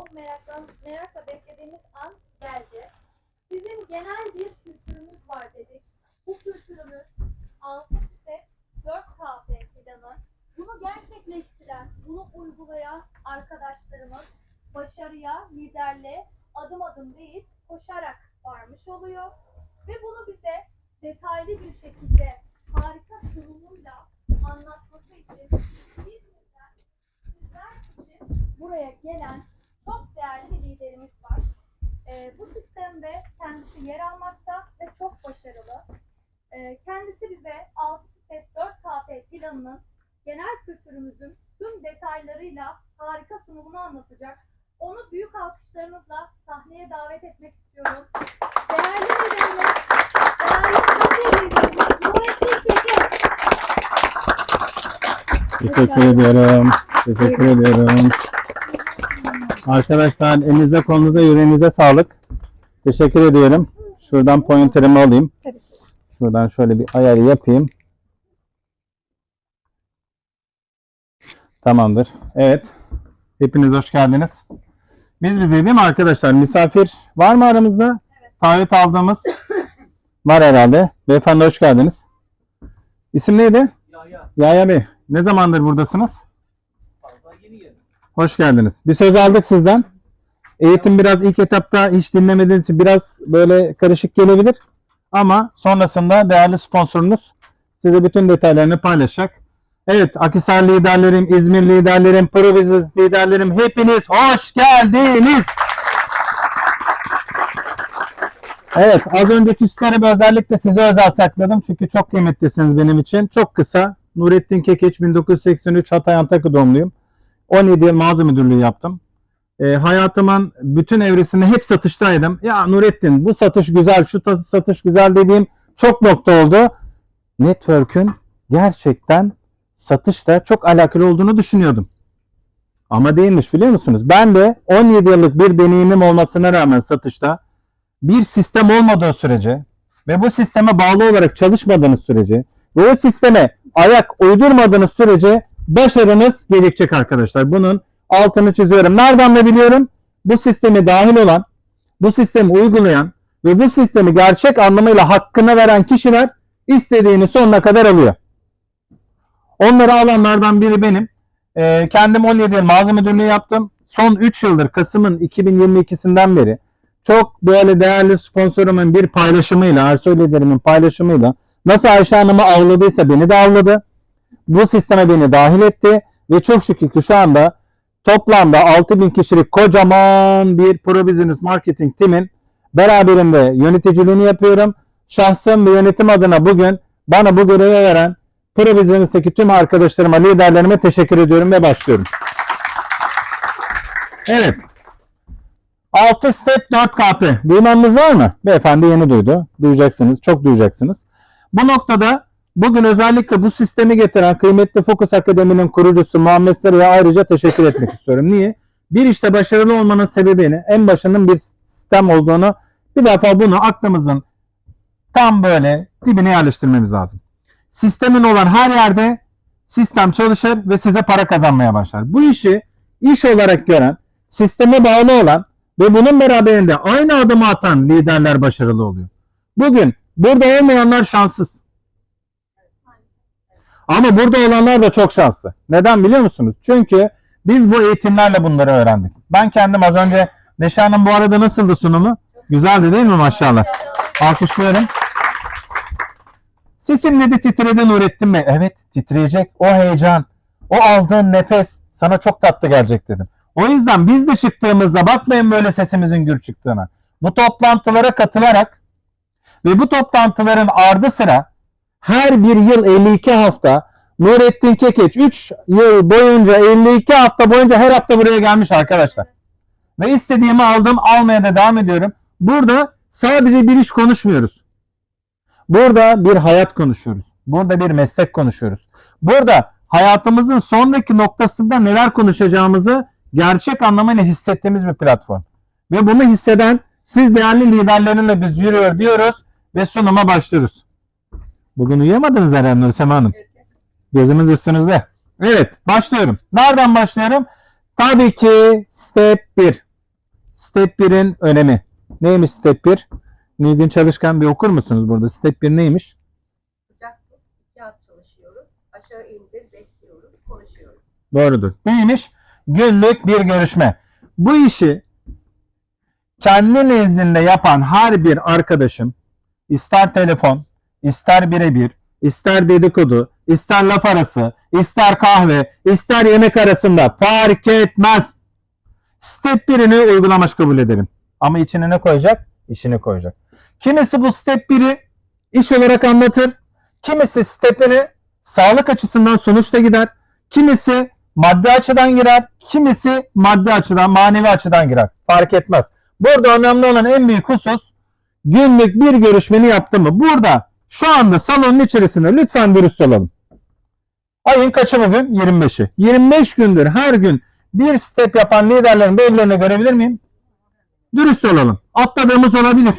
o merakla, merakla beklediğimiz an geldi. Bizim genel bir kültürümüz var dedik. Bu kültürümüz 6 set 4 kahve planı. Bunu gerçekleştiren, bunu uygulayan arkadaşlarımız başarıya, liderliğe adım adım değil, koşarak varmış oluyor. Ve bunu bize detaylı bir şekilde harika sunumuyla anlatması için İzmir'den sizler için buraya gelen değerli bir liderimiz var. Ee, bu sistemde kendisi yer almakta ve çok başarılı. Ee, kendisi bize 6 set 4 KP planının genel kültürümüzün tüm detaylarıyla harika sunumunu anlatacak. Onu büyük alkışlarınızla sahneye davet etmek istiyorum. Değerli liderimiz, değerli liderimiz Nurettin Keke. Teşekkür ediyorum. Teşekkür ediyorum. Arkadaşlar elinize kolunuza yüreğinize sağlık. Teşekkür ediyorum. Şuradan pointerimi alayım. Tabii. Şuradan şöyle bir ayarı yapayım. Tamamdır. Evet. Hepiniz hoş geldiniz. Biz bize değil mi arkadaşlar? Misafir var mı aramızda? Davet aldığımız var herhalde. Beyefendi hoş geldiniz. İsim neydi? Yahya Yahya Bey. Ne zamandır buradasınız? fazla yeni geldi. Hoş geldiniz. Bir söz aldık sizden. Eğitim biraz ilk etapta hiç dinlemediğiniz için biraz böyle karışık gelebilir. Ama sonrasında değerli sponsorunuz size bütün detaylarını paylaşacak. Evet, Akisar liderlerim, İzmir liderlerim, Proviziz liderlerim hepiniz hoş geldiniz. Evet, az önceki süsleri özellikle size özel sakladım. Çünkü çok kıymetlisiniz benim için. Çok kısa. Nurettin Kekeç 1983 Hatay Antakya doğumluyum. 17 yıl mağaza müdürlüğü yaptım. E, hayatımın bütün evresinde hep satıştaydım. Ya Nurettin bu satış güzel, şu satış güzel dediğim çok nokta oldu. Network'ün gerçekten satışla çok alakalı olduğunu düşünüyordum. Ama değilmiş biliyor musunuz? Ben de 17 yıllık bir deneyimim olmasına rağmen satışta bir sistem olmadığı sürece ve bu sisteme bağlı olarak çalışmadığınız sürece ve o sisteme ayak uydurmadığınız sürece başarınız gelecek arkadaşlar. Bunun altını çiziyorum. Nereden de biliyorum? Bu sisteme dahil olan, bu sistemi uygulayan ve bu sistemi gerçek anlamıyla hakkını veren kişiler istediğini sonuna kadar alıyor. Onları alanlardan biri benim. Ee, kendim 17 yıl mağaza müdürlüğü yaptım. Son 3 yıldır Kasım'ın 2022'sinden beri çok böyle değerli sponsorumun bir paylaşımıyla, Ersoy liderimin paylaşımıyla nasıl Ayşe Hanım'ı avladıysa beni de avladı. Bu sisteme beni dahil etti ve çok şükür ki şu anda toplamda 6000 kişilik kocaman bir pro business marketing timin beraberinde yöneticiliğini yapıyorum. Şahsım ve yönetim adına bugün bana bu görevi veren pro business'teki tüm arkadaşlarıma, liderlerime teşekkür ediyorum ve başlıyorum. Evet. 6 step 4 KP. Duymanız var mı? Beyefendi yeni duydu. Duyacaksınız. Çok duyacaksınız. Bu noktada bugün özellikle bu sistemi getiren kıymetli Focus Akademi'nin kurucusu Muhammed Sarı'ya ayrıca teşekkür etmek istiyorum. Niye? Bir işte başarılı olmanın sebebini en başının bir sistem olduğunu bir defa bunu aklımızın tam böyle dibine yerleştirmemiz lazım. Sistemin olan her yerde sistem çalışır ve size para kazanmaya başlar. Bu işi iş olarak gören, sisteme bağlı olan ve bunun beraberinde aynı adımı atan liderler başarılı oluyor. Bugün burada olmayanlar şanssız. Ama burada olanlar da çok şanslı. Neden biliyor musunuz? Çünkü biz bu eğitimlerle bunları öğrendik. Ben kendim az önce Neşe Hanım bu arada nasıldı sunumu? Güzeldi değil mi maşallah? Alkışlıyorum. Sesim dedi titredi Nurettin Bey. Evet titreyecek. O heyecan, o aldığın nefes sana çok tatlı gelecek dedim. O yüzden biz de çıktığımızda bakmayın böyle sesimizin gür çıktığına. Bu toplantılara katılarak ve bu toplantıların ardı sıra her bir yıl 52 hafta Nurettin Kekeç 3 yıl boyunca 52 hafta boyunca her hafta buraya gelmiş arkadaşlar. Ve istediğimi aldım almaya da devam ediyorum. Burada sadece bir iş konuşmuyoruz. Burada bir hayat konuşuyoruz. Burada bir meslek konuşuyoruz. Burada hayatımızın sonraki noktasında neler konuşacağımızı gerçek anlamıyla hissettiğimiz bir platform. Ve bunu hisseden siz değerli liderlerinle biz yürüyor diyoruz ve sunuma başlıyoruz. Bugün uyuyamadınız herhalde Nursema Hanım. Gözümüz üstünüzde. Evet başlıyorum. Nereden başlıyorum? Tabii ki step 1. Step 1'in önemi. Neymiş Step 1? Nilgün Çalışkan bir okur musunuz burada? Step 1 neymiş? Sıcak çalışıyoruz. Aşağı indir, bekliyoruz, konuşuyoruz. Doğrudur. Neymiş? Günlük bir görüşme. Bu işi kendi nezdinde yapan her bir arkadaşım ister telefon, ister birebir, ister dedikodu, ister laf arası, ister kahve, ister yemek arasında fark etmez. Step 1'ini uygulamış kabul ederim. Ama içine ne koyacak? İşini koyacak. Kimisi bu step 1'i iş olarak anlatır. Kimisi step'ini sağlık açısından sonuçta gider. Kimisi maddi açıdan girer. Kimisi maddi açıdan, manevi açıdan girer. Fark etmez. Burada önemli olan en büyük husus günlük bir görüşmeni yaptı mı? Burada şu anda salonun içerisinde lütfen dürüst olalım. Ayın kaçı bugün? 25'i. 25 gündür her gün bir step yapan liderlerin belirlerini görebilir miyim? Dürüst olalım. Atladığımız olabilir.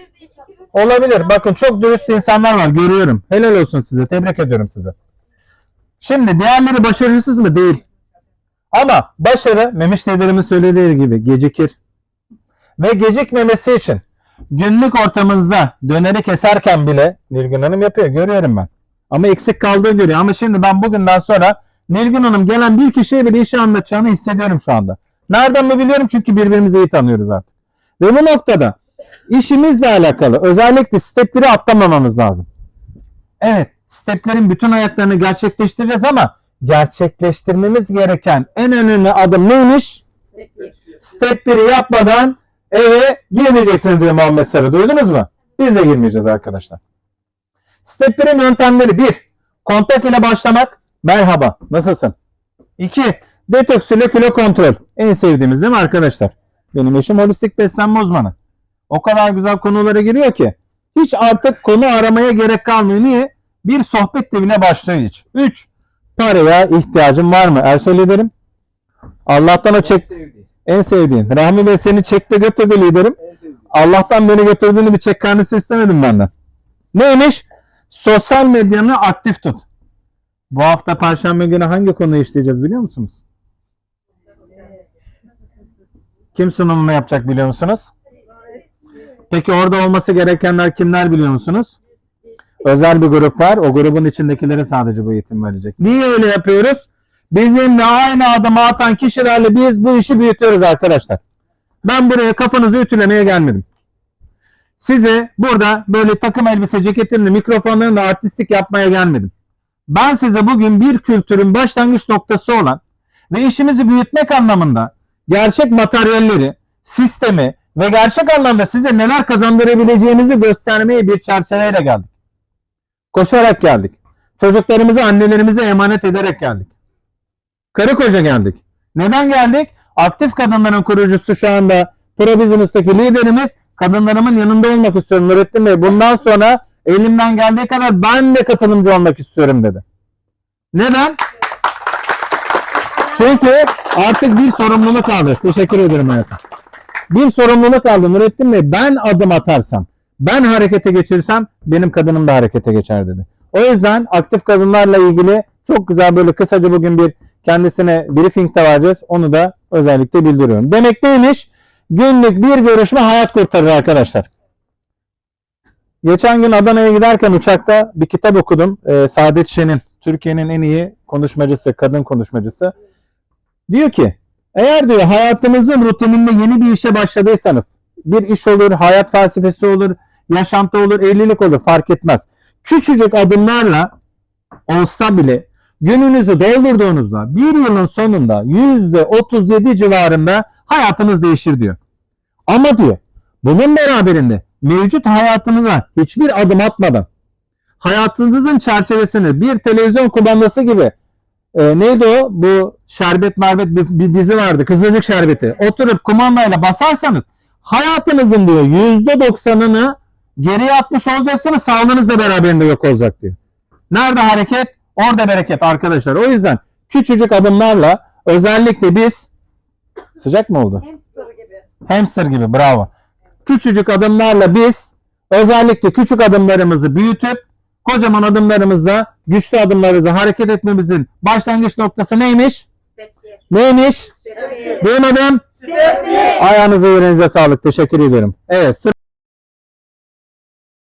Olabilir. Bakın çok dürüst insanlar var. Görüyorum. Helal olsun size. Tebrik ediyorum size. Şimdi diğerleri başarısız mı? Değil. Ama başarı Memiş Liderimiz söylediği gibi gecikir. Ve gecikmemesi için günlük ortamınızda döneri keserken bile Nilgün Hanım yapıyor. Görüyorum ben. Ama eksik kaldığı görüyor. Ama şimdi ben bugünden sonra Nilgün Hanım gelen bir kişiye bile işi anlatacağını hissediyorum şu anda. Nereden mi biliyorum? Çünkü birbirimizi iyi tanıyoruz artık. Ve bu noktada işimizle alakalı özellikle step 1'i atlamamamız lazım. Evet, steplerin bütün ayaklarını gerçekleştireceğiz ama gerçekleştirmemiz gereken en önemli adım neymiş? Step 1'i yapmadan eve girmeyeceksiniz diyor Muhammed Sarı. Duydunuz mu? Biz de girmeyeceğiz arkadaşlar. Step 1'in yöntemleri 1. Kontak ile başlamak. Merhaba. Nasılsın? 2. Detoks ile kilo kontrol. En sevdiğimiz değil mi arkadaşlar? Benim eşim holistik beslenme uzmanı. O kadar güzel konulara giriyor ki. Hiç artık konu aramaya gerek kalmıyor. Niye? Bir sohbetle bile başlıyor hiç. 3. Paraya ihtiyacın var mı? Ersoy liderim. Allah'tan o çek. En sevdiğin. Rahmi Bey seni çekte götürdü liderim. Allah'tan beni götürdüğünü bir çek karnesi istemedim benden. Neymiş? Sosyal medyanı aktif tut. Bu hafta Perşembe günü hangi konuyu işleyeceğiz biliyor musunuz? Kim sunumunu yapacak biliyor musunuz? Peki orada olması gerekenler kimler biliyor musunuz? Özel bir grup var. O grubun içindekilere sadece bu eğitim verecek. Niye öyle yapıyoruz? Bizimle aynı adımı atan kişilerle biz bu işi büyütüyoruz arkadaşlar. Ben buraya kafanızı ütülemeye gelmedim. Size burada böyle takım elbise ceketimle mikrofonlarla artistik yapmaya gelmedim. Ben size bugün bir kültürün başlangıç noktası olan ve işimizi büyütmek anlamında gerçek materyalleri, sistemi ve gerçek anlamda size neler kazandırabileceğimizi göstermeye bir çerçeveyle geldik. Koşarak geldik. Çocuklarımızı annelerimize emanet ederek geldik. Karı koca geldik. Neden geldik? Aktif kadınların kurucusu şu anda Pro Business'taki liderimiz kadınlarımın yanında olmak istiyorum Nurettin Bey. Bundan sonra elimden geldiği kadar ben de katılımcı olmak istiyorum dedi. Neden? Çünkü artık bir sorumluluk aldı. Teşekkür ederim hayatım. Bir sorumluluk aldı Nurettin Bey. Ben adım atarsam, ben harekete geçirsem benim kadınım da harekete geçer dedi. O yüzden aktif kadınlarla ilgili çok güzel böyle kısaca bugün bir kendisine briefing de vereceğiz. Onu da özellikle bildiriyorum. Demek neymiş? Günlük bir görüşme hayat kurtarır arkadaşlar. Geçen gün Adana'ya giderken uçakta bir kitap okudum. Ee, Saadet Şen'in, Türkiye'nin en iyi konuşmacısı, kadın konuşmacısı. Diyor ki, eğer diyor hayatınızın rutininde yeni bir işe başladıysanız, bir iş olur, hayat felsefesi olur, yaşantı olur, evlilik olur fark etmez. Küçücük adımlarla olsa bile gününüzü doldurduğunuzda bir yılın sonunda %37 civarında hayatınız değişir diyor. Ama diyor bunun beraberinde mevcut hayatınıza hiçbir adım atmadan hayatınızın çerçevesini bir televizyon kumandası gibi e, neydi o? Bu şerbet merbet bir, bir dizi vardı. Kızılcık şerbeti. Oturup kumandayla basarsanız hayatınızın diyor %90'ını geriye atmış olacaksınız. Sağlığınız da beraberinde yok olacak diyor. Nerede hareket? Orada bereket arkadaşlar. O yüzden küçücük adımlarla özellikle biz sıcak mı oldu? Hamster gibi. Hamster gibi bravo. Küçücük adımlarla biz özellikle küçük adımlarımızı büyütüp kocaman adımlarımızla güçlü adımlarımızı hareket etmemizin başlangıç noktası neymiş? Step. Neymiş? Step. Duymadım. Disipline. Ayağınıza yüreğinize sağlık. Teşekkür ediyorum. Evet.